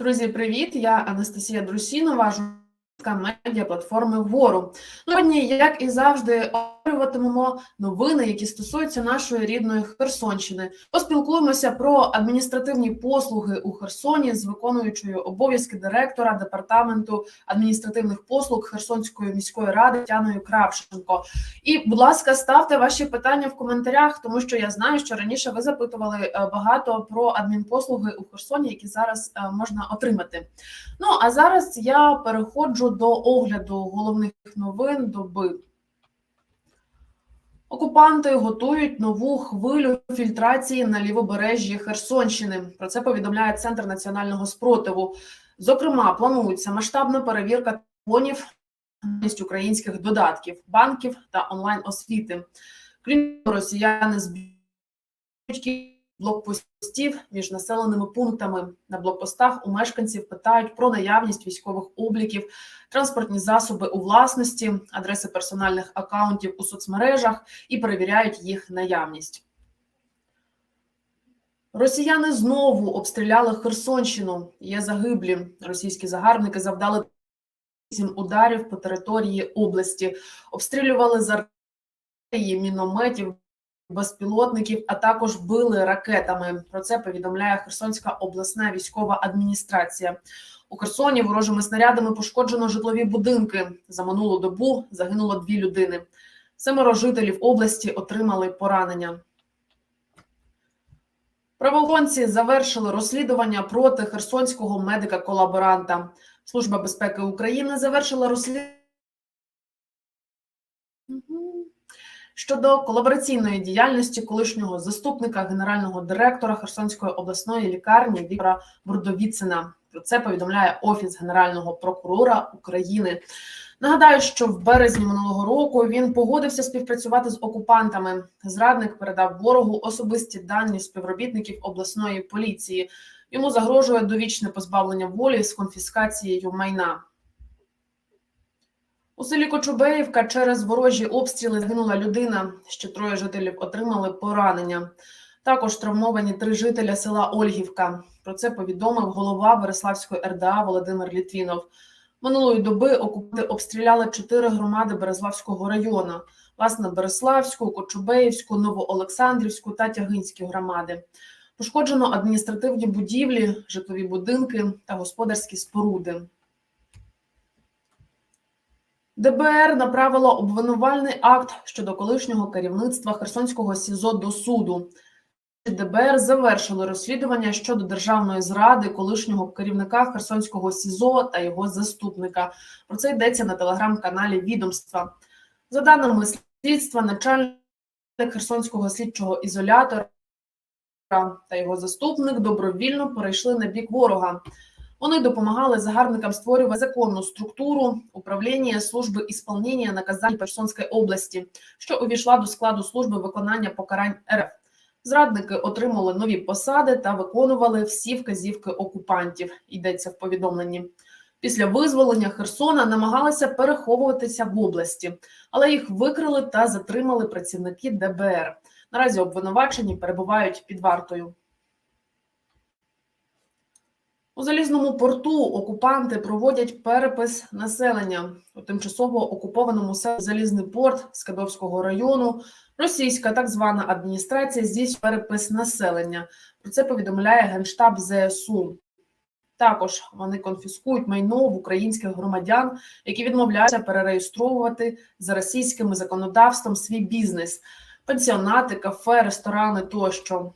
Друзі, привіт! Я Анастасія Друсінова, журналістка медіаплатформи Вору. Сьогодні, як і завжди, обговорюватимемо новини, які стосуються нашої рідної Херсонщини. Поспілкуємося про адміністративні послуги у Херсоні з виконуючою обов'язки директора департаменту адміністративних послуг Херсонської міської ради Тяною Кравченко. І, будь ласка, ставте ваші питання в коментарях, тому що я знаю, що раніше ви запитували е, багато про адмінпослуги у Херсоні, які зараз е, можна отримати. Ну а зараз я переходжу до огляду головних новин доби. Окупанти готують нову хвилю фільтрації на лівобережжі Херсонщини. Про це повідомляє Центр національного спротиву. Зокрема, планується масштабна перевірка телефонів українських додатків, банків та онлайн освіти. Крім того, росіяни збільшують блокпостів між населеними пунктами. На блокпостах у мешканців питають про наявність військових обліків, транспортні засоби у власності, адреси персональних акаунтів у соцмережах і перевіряють їх наявність. Росіяни знову обстріляли Херсонщину. Є загиблі. Російські загарбники завдали сім ударів по території області, обстрілювали з артилерії, мінометів, безпілотників, а також били ракетами. Про це повідомляє Херсонська обласна військова адміністрація. У Херсоні ворожими снарядами пошкоджено житлові будинки. За минулу добу загинуло дві людини. Семеро жителів області отримали поранення. Правоохоронці завершили розслідування проти херсонського медика-колаборанта. Служба безпеки України завершила розслідування щодо колабораційної діяльності колишнього заступника генерального директора Херсонської обласної лікарні Віктора Бурдовіцина. Про це повідомляє Офіс Генерального прокурора України. Нагадаю, що в березні минулого року він погодився співпрацювати з окупантами. Зрадник передав ворогу особисті дані співробітників обласної поліції. Йому загрожує довічне позбавлення волі з конфіскацією майна. У селі Кочубеївка через ворожі обстріли згинула людина. Ще троє жителів отримали поранення. Також травмовані три жителя села Ольгівка. Про це повідомив голова Береславської РДА Володимир Літвінов. Минулої доби окупанти обстріляли чотири громади Береславського району: власне, Береславську, Кочубеївську, Новоолександрівську та Тягинські громади. Пошкоджено адміністративні будівлі, житлові будинки та господарські споруди. ДБР направило обвинувальний акт щодо колишнього керівництва Херсонського СІЗО до суду. ДБР завершило розслідування щодо державної зради колишнього керівника Херсонського СІЗО та його заступника. Про це йдеться на телеграм-каналі Відомства. За даними слідства, начальник Херсонського слідчого ізолятора та його заступник добровільно перейшли на бік ворога. Вони допомагали загарбникам створювати законну структуру управління служби ісполнення наказань Херсонської області, що увійшла до складу служби виконання покарань РФ. Зрадники отримали нові посади та виконували всі вказівки окупантів. Йдеться в повідомленні. Після визволення Херсона намагалися переховуватися в області, але їх викрили та затримали працівники ДБР. Наразі обвинувачені перебувають під вартою. У залізному порту окупанти проводять перепис населення у тимчасово окупованому селі Залізний порт Скадовського району. Російська так звана адміністрація здійснює перепис населення. Про це повідомляє генштаб ЗСУ. Також вони конфіскують майно в українських громадян, які відмовляються перереєстровувати за російським законодавством свій бізнес, пенсіонати, кафе, ресторани тощо.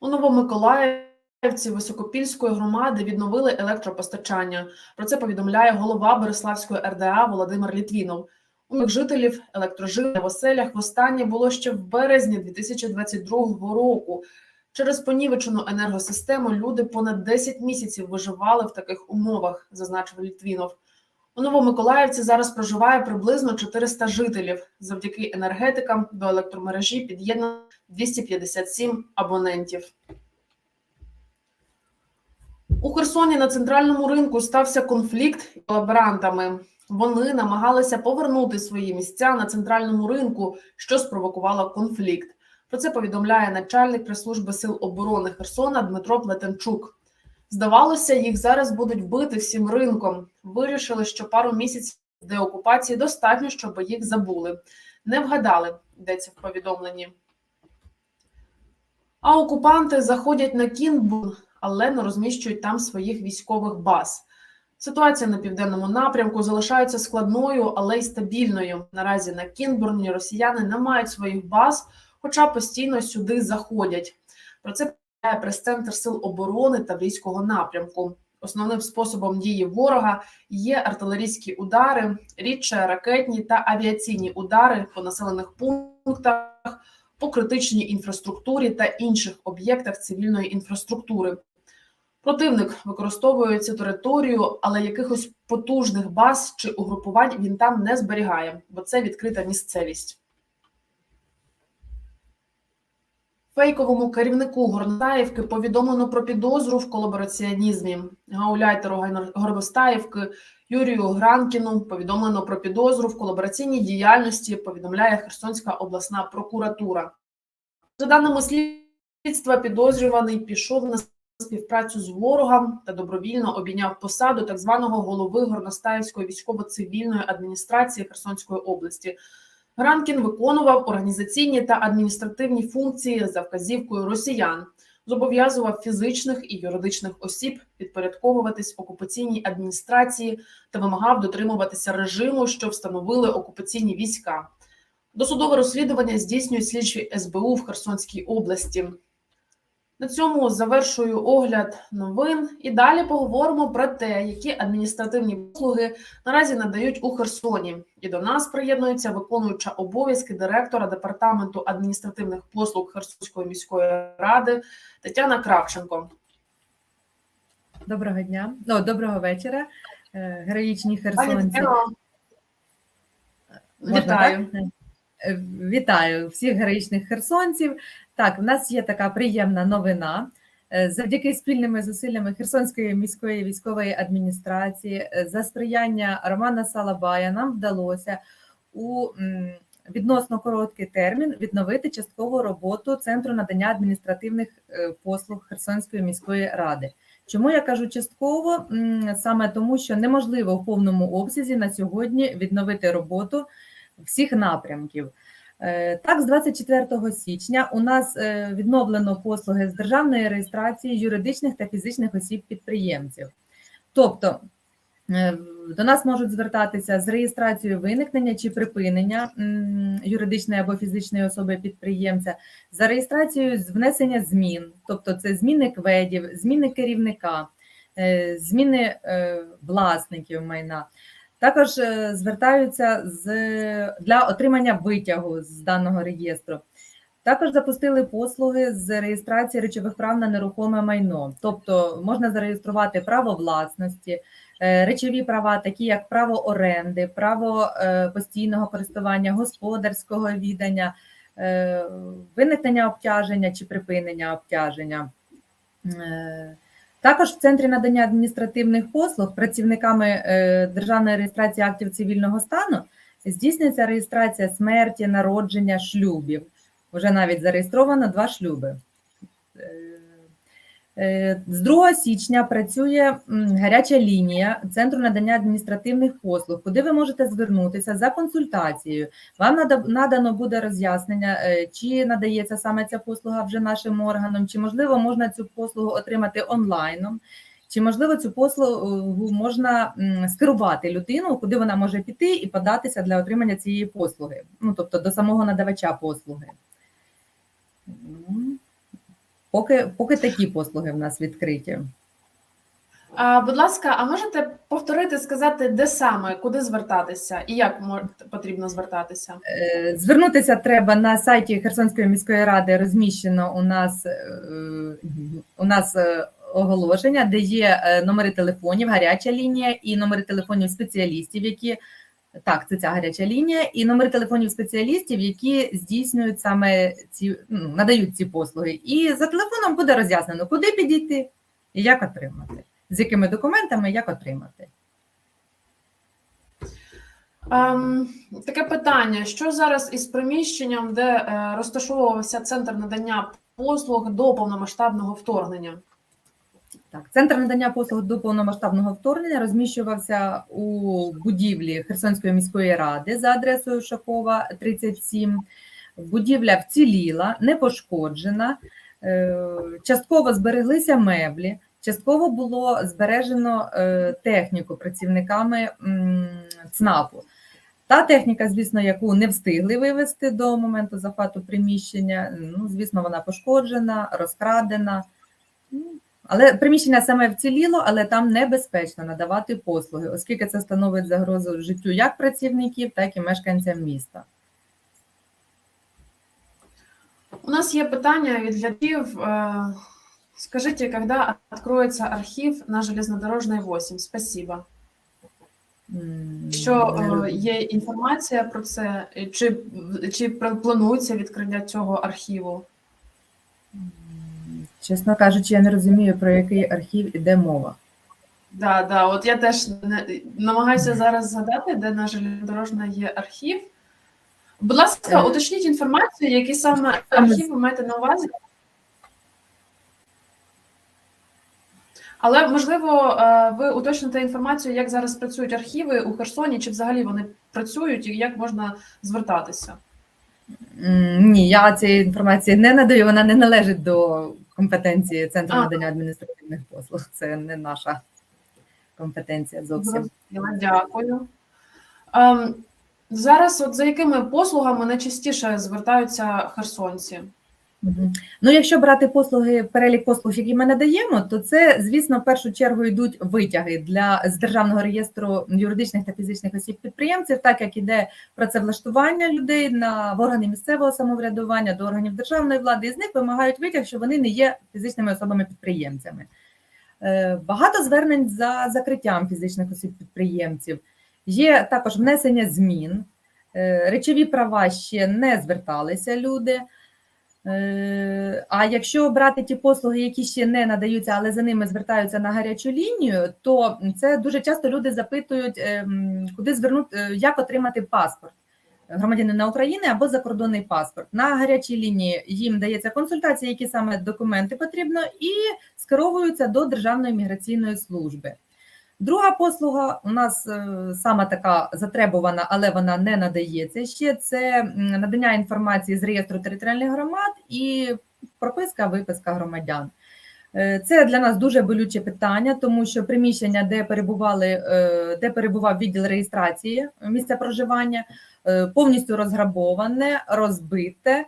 У Новомиколаївці Високопільської громади відновили електропостачання. Про це повідомляє голова Береславської РДА Володимир Літвінов. У них жителів електроживлення в оселях востаннє було ще в березні 2022 року. Через понівечену енергосистему люди понад 10 місяців виживали в таких умовах, зазначив Літвінов. У Новомиколаївці зараз проживає приблизно 400 жителів. Завдяки енергетикам до електромережі під'єднано 257 абонентів. У Херсоні на центральному ринку стався конфлікт із колаборантами. Вони намагалися повернути свої місця на центральному ринку, що спровокувало конфлікт. Про це повідомляє начальник прес-служби сил оборони Херсона Дмитро Плетенчук. Здавалося, їх зараз будуть бити всім ринком. Вирішили, що пару місяців деокупації достатньо, щоб їх забули. Не вгадали, йдеться в повідомленні. А окупанти заходять на Кінбун, але не розміщують там своїх військових баз. Ситуація на південному напрямку залишається складною, але й стабільною. Наразі на Кінбурні росіяни не мають своїх баз, хоча постійно сюди заходять. Про це повідомляє прес-центр сил оборони та військового напрямку. Основним способом дії ворога є артилерійські удари, рідше ракетні та авіаційні удари по населених пунктах, по критичній інфраструктурі та інших об'єктах цивільної інфраструктури. Противник використовує цю територію, але якихось потужних баз чи угрупувань він там не зберігає, бо це відкрита місцевість. Фейковому керівнику Горностаївки повідомлено про підозру в колабораціонізмі. Гауляйтеру Горностаївки Юрію Гранкіну повідомлено про підозру в колабораційній діяльності. Повідомляє Херсонська обласна прокуратура. За даними слідства, підозрюваний пішов на співпрацю з ворогом та добровільно обійняв посаду так званого голови Горностаївської військово-цивільної адміністрації Херсонської області. Гранкін виконував організаційні та адміністративні функції за вказівкою росіян, зобов'язував фізичних і юридичних осіб підпорядковуватись окупаційній адміністрації та вимагав дотримуватися режиму, що встановили окупаційні війська. Досудове розслідування здійснюють слідчі СБУ в Херсонській області. На цьому завершую огляд новин і далі поговоримо про те, які адміністративні послуги наразі надають у Херсоні. І до нас приєднується виконуюча обов'язки директора департаменту адміністративних послуг Херсонської міської ради Тетяна Кравченко. Доброго дня, ну, доброго вечора, е, героїчні херсонці. Можна, вітаю. так? Е, Вітаю всіх героїчних херсонців. Так, в нас є така приємна новина. Е, Завдяки спільними зусиллями Херсонської міської військової адміністрації е, за сприяння Романа Салабая нам вдалося у відносно короткий термін відновити часткову роботу Центру надання адміністративних е, послуг Херсонської міської ради. Чому я кажу частково? Саме тому, що неможливо в повному обсязі на сьогодні відновити роботу всіх напрямків. Е, Так, з 24 січня у нас е, відновлено послуги з державної реєстрації юридичних та фізичних осіб-підприємців. Тобто е, до нас можуть звертатися з реєстрацією виникнення чи припинення юридичної або фізичної особи підприємця, за реєстрацією з внесення змін, тобто це зміни кведів, зміни керівника, зміни власників майна. Також е, звертаються з, для отримання витягу з даного реєстру. Також запустили послуги з реєстрації речових прав на нерухоме майно, тобто можна зареєструвати право власності, е, речові права, такі як право оренди, право е, постійного користування, господарського віддання, е, виникнення обтяження чи припинення обтяження. Е, Також в центрі надання адміністративних послуг працівниками е, державної реєстрації актів цивільного стану здійснюється реєстрація смерті, народження, шлюбів. Вже навіть зареєстровано два шлюби. Е, З 2 січня працює гаряча лінія Центру надання адміністративних послуг, куди ви можете звернутися за консультацією. Вам надано буде роз'яснення, е, чи надається саме ця послуга вже нашим органам, чи можливо можна цю послугу отримати онлайном, чи можливо цю послугу можна скерувати людину, куди вона може піти і податися для отримання цієї послуги, ну тобто до самого надавача послуги. Поки, поки такі послуги в нас відкриті. А, будь ласка, а можете повторити, сказати, де саме, куди звертатися і як потрібно звертатися? Е, Звернутися треба на сайті Херсонської міської ради. Розміщено у нас е, у нас е, оголошення, де є номери телефонів, гаряча лінія і номери телефонів спеціалістів, які так, це ця гаряча лінія, і номери телефонів спеціалістів, які здійснюють саме ці ну, надають ці послуги. І за телефоном буде роз'яснено, куди підійти і як отримати, з якими документами, як отримати. Ем, таке питання: що зараз із приміщенням, де е, розташовувався центр надання послуг до повномасштабного вторгнення? Так, центр надання послуг до повномасштабного вторгнення розміщувався у будівлі Херсонської міської ради за адресою Шакова 37. Будівля вціліла, не пошкоджена, е, частково збереглися меблі, частково було збережено е, техніку працівниками ЦНАПу. Та техніка, звісно, яку не встигли вивезти до моменту захвату приміщення, ну, звісно, вона пошкоджена, розкрадена. Але приміщення саме вціліло, але там небезпечно надавати послуги, оскільки це становить загрозу життю як працівників, так і мешканцям міста. У нас є питання від глядачів. Е, Скажите, когда откроется архив на железнодорожной 8? Спасибо. Що е, є інформація про це? Чи, чи планується відкриття цього архіву? Чесно кажучи, я не розумію, про який архів іде мова. Да, да, от я теж не, намагаюся зараз згадати, де на железнодорожна є архів. Будь ласка, Е. уточніть інформацію, який саме архів ви маєте на увазі. Але можливо, е, ви уточните інформацію, як зараз працюють архіви у Херсоні, чи взагалі вони працюють, і як можна звертатися? Ні, я цієї інформації не надаю, вона не належить до компетенції Центру А. надання адміністративних послуг. Це не наша компетенція зовсім. Дякую. Ем, зараз, от за якими послугами найчастіше звертаються херсонці? Ну, якщо брати послуги, перелік послуг, які ми надаємо, то це, звісно, в першу чергу йдуть витяги для з державного реєстру юридичних та фізичних осіб підприємців, так як іде працевлаштування людей на в органи місцевого самоврядування до органів державної влади, і з них вимагають витяг, що вони не є фізичними особами підприємцями. Е, Багато звернень за закриттям фізичних осіб підприємців. Є також внесення змін. Е, Речові права ще не зверталися люди. Е, А якщо брати ті послуги, які ще не надаються, але за ними звертаються на гарячу лінію, то це дуже часто люди запитують, ем, куди звернути, е, як отримати паспорт громадянина України або закордонний паспорт. На гарячій лінії їм дається консультація, які саме документи потрібно, і скеровуються до Державної міграційної служби. Друга послуга у нас е, сама така затребувана, але вона не надається ще. Це надання інформації з реєстру територіальних громад і прописка, виписка громадян. Е, Це для нас дуже болюче питання, тому що приміщення, де перебували, е, де перебував відділ реєстрації місця проживання, повністю розграбоване, розбите,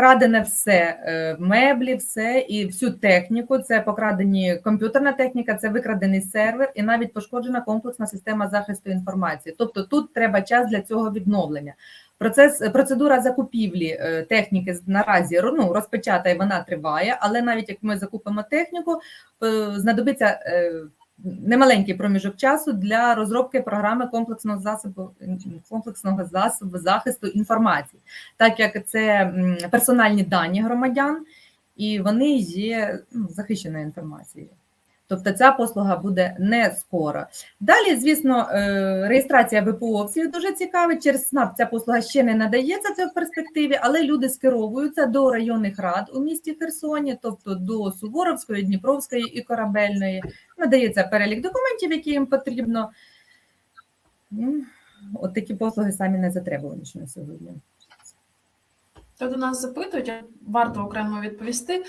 е, вкрадене все, е, меблі, все і всю техніку. Це покрадені комп'ютерна техніка, це викрадений сервер і навіть пошкоджена комплексна система захисту інформації. Тобто тут треба час для цього відновлення. Процес процедура закупівлі е, техніки наразі ну, розпочата і вона триває, але навіть як ми закупимо техніку, е, знадобиться немаленький проміжок часу для розробки програми комплексного засобу комплексного засобу захисту інформації, так як це персональні дані громадян, і вони є ну, захищеною інформацією. Тобто ця послуга буде не скоро. Далі, звісно, е, реєстрація ВПО всіх дуже цікавить. Через СНАП ця послуга ще не надається це в перспективі, але люди скеровуються до районних рад у місті Херсоні, тобто до Суворовської, Дніпровської і Корабельної. Надається перелік документів, які їм потрібно. От такі послуги самі не затребувані на сьогодні. То до нас запитують, варто окремо відповісти.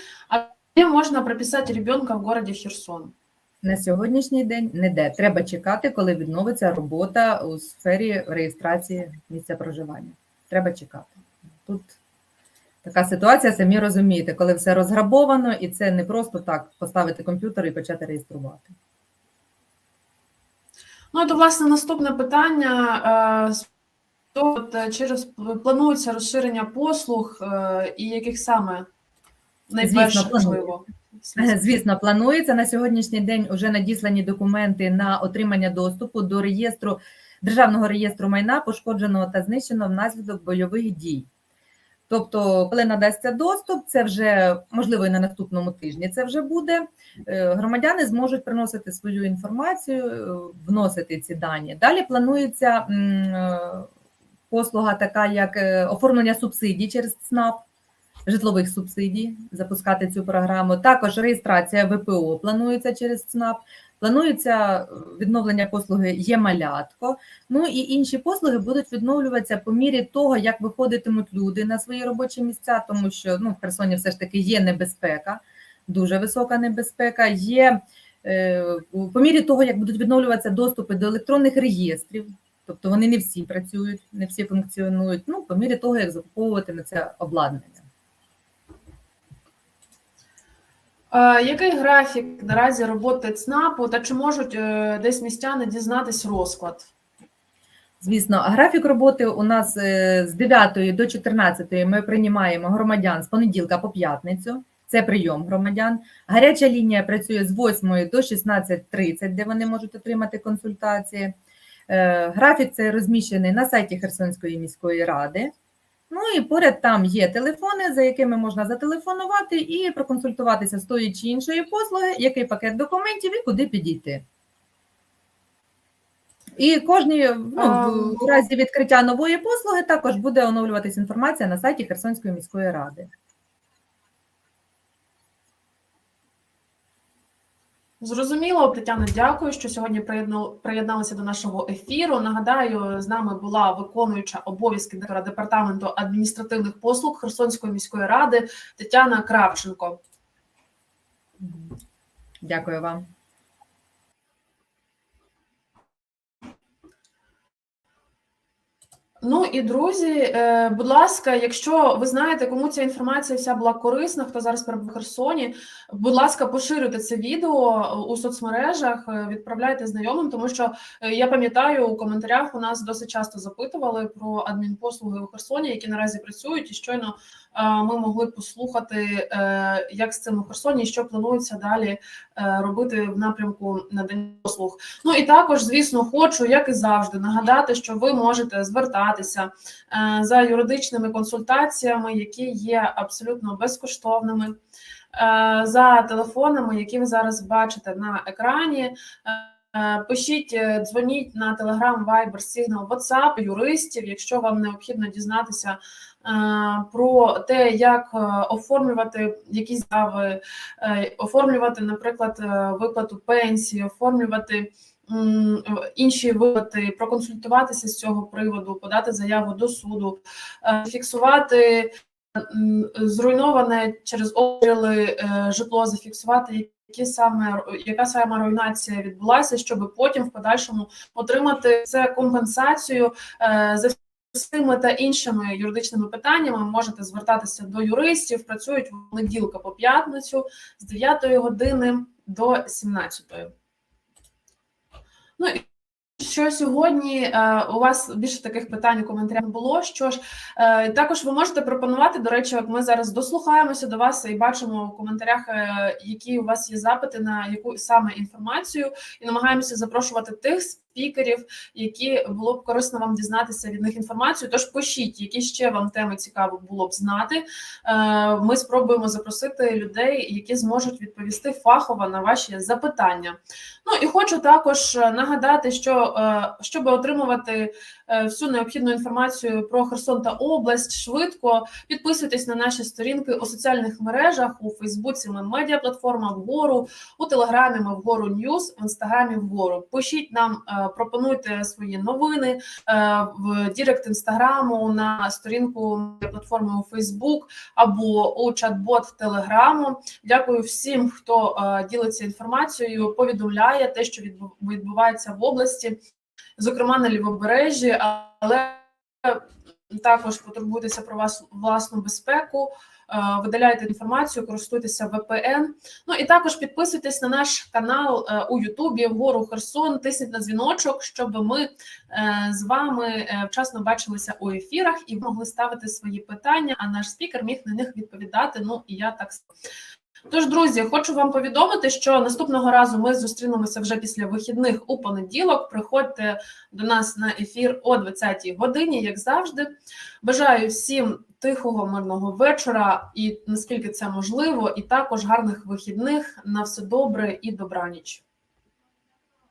Де можна прописати ребенка в городі Херсон? На сьогоднішній день не де. Треба чекати, коли відновиться робота у сфері реєстрації місця проживання. Треба чекати. Тут така ситуація, самі розумієте, коли все розграбовано, і це не просто так поставити комп'ютер і почати реєструвати. Ну, то, власне, наступне питання. е, з от, е, Чи планується розширення послуг е, і яких саме найперше Звісно, планується. можливо? Звісно, планується на сьогоднішній день вже надіслані документи на отримання доступу до реєстру державного реєстру майна, пошкодженого та знищеного внаслідок бойових дій. Тобто, коли надасться доступ, це вже можливо і на наступному тижні це вже буде. Е, Громадяни зможуть приносити свою інформацію, е, вносити ці дані. Далі планується е, послуга, така як оформлення субсидій через ЦНАП, житлових субсидій, запускати цю програму. Також реєстрація ВПО планується через ЦНАП. Планується е, відновлення послуги «Є-малятко». Ну і інші послуги будуть відновлюватися по мірі того, як виходитимуть люди на свої робочі місця, тому що ну, в Херсоні все ж таки є небезпека, дуже висока небезпека. Є е, по мірі того, як будуть відновлюватися доступи до електронних реєстрів, тобто вони не всі працюють, не всі функціонують. Ну, по мірі того, як закуповуватиметься обладнання. Е, Який графік наразі роботи ЦНАПу та чи можуть е, десь містяни дізнатись розклад? Звісно, графік роботи у нас е, з 9 до 14 ми приймаємо громадян з понеділка по п'ятницю. Це прийом громадян. Гаряча лінія працює з 8 до 16.30, де вони можуть отримати консультації. Е, Графік цей розміщений на сайті Херсонської міської ради. Ну і поряд там є телефони, за якими можна зателефонувати і проконсультуватися з тої чи іншої послуги, який пакет документів і куди підійти. І кожній ну, в разі відкриття нової послуги також буде оновлюватись інформація на сайті Херсонської міської ради. Зрозуміло, Тетяна, дякую, що сьогодні приєднал- приєдналися до нашого ефіру. Нагадаю, з нами була виконуюча обов'язки директора департаменту адміністративних послуг Херсонської міської ради Тетяна Кравченко. Дякую вам. Ну і друзі, е, будь ласка, якщо ви знаєте, кому ця інформація вся була корисна, хто зараз перебуває в Херсоні, будь ласка, поширюйте це відео у соцмережах, е, відправляйте знайомим, тому що е, я пам'ятаю, у коментарях у нас досить часто запитували про адмінпослуги у Херсоні, які наразі працюють, і щойно ми могли послухати, як з цим у Херсоні, і що планується далі робити в напрямку надання послуг. Ну і також, звісно, хочу, як і завжди, нагадати, що ви можете звертатися е, за юридичними консультаціями, які є абсолютно безкоштовними. е, За телефонами, які ви зараз бачите на екрані, Е, пишіть, е, дзвоніть на Telegram, Viber, Signal, WhatsApp, юристів, якщо вам необхідно дізнатися е, про те, як е, оформлювати якісь заяви, е, оформлювати, наприклад, е, виплату пенсії, оформлювати інші виплати, проконсультуватися з цього приводу, подати заяву до суду, е, фіксувати зруйноване через обстріли е, житло, зафіксувати які саме яка саме руйнація відбулася, щоб потім в подальшому отримати це компенсацію е, за цими та іншими юридичними питаннями можете звертатися до юристів. Працюють понеділка по п'ятницю з 9 години до 17. Ну і що сьогодні е, у вас більше таких питань у коментарях було. Що ж, е, також ви можете пропонувати. До речі, ми зараз дослухаємося до вас і бачимо у коментарях, е, які у вас є запити на яку саме інформацію, і намагаємося запрошувати тих спікерів, які було б корисно вам дізнатися від них інформацію. Тож пишіть, які ще вам теми цікаво було б знати. Е, Ми спробуємо запросити людей, які зможуть відповісти фахово на ваші запитання. Ну і хочу також е, нагадати, що е, щоб отримувати всю необхідну інформацію про Херсон та область швидко, підписуйтесь на наші сторінки у соціальних мережах у Фейсбуці. Ми медіаплатформа вгору, у Телеграмі. Ми вгору Ньюс, в інстаграмі вгору. Пишіть нам, пропонуйте свої новини е, в Дірект інстаграму на сторінку платформи у Фейсбук або у чат-бот Телеграму. Дякую всім, хто е, ділиться інформацією, повідомляє те, що відбувається в області, зокрема на лівобережжі, але також потурбуйтеся про вас власну безпеку. Е, Видаляйте інформацію, користуйтеся VPN. Ну і також підписуйтесь на наш канал е, у Ютубі вгору Херсон. Тисніть на дзвіночок, щоб ми е, з вами вчасно бачилися у ефірах і могли ставити свої питання. А наш спікер міг на них відповідати. Ну і я так. Тож, друзі, хочу вам повідомити, що наступного разу ми зустрінемося вже після вихідних у понеділок. Приходьте до нас на ефір о 20-й годині, як завжди. Бажаю всім тихого, мирного вечора і наскільки це можливо, і також гарних вихідних. На все добре і добраніч.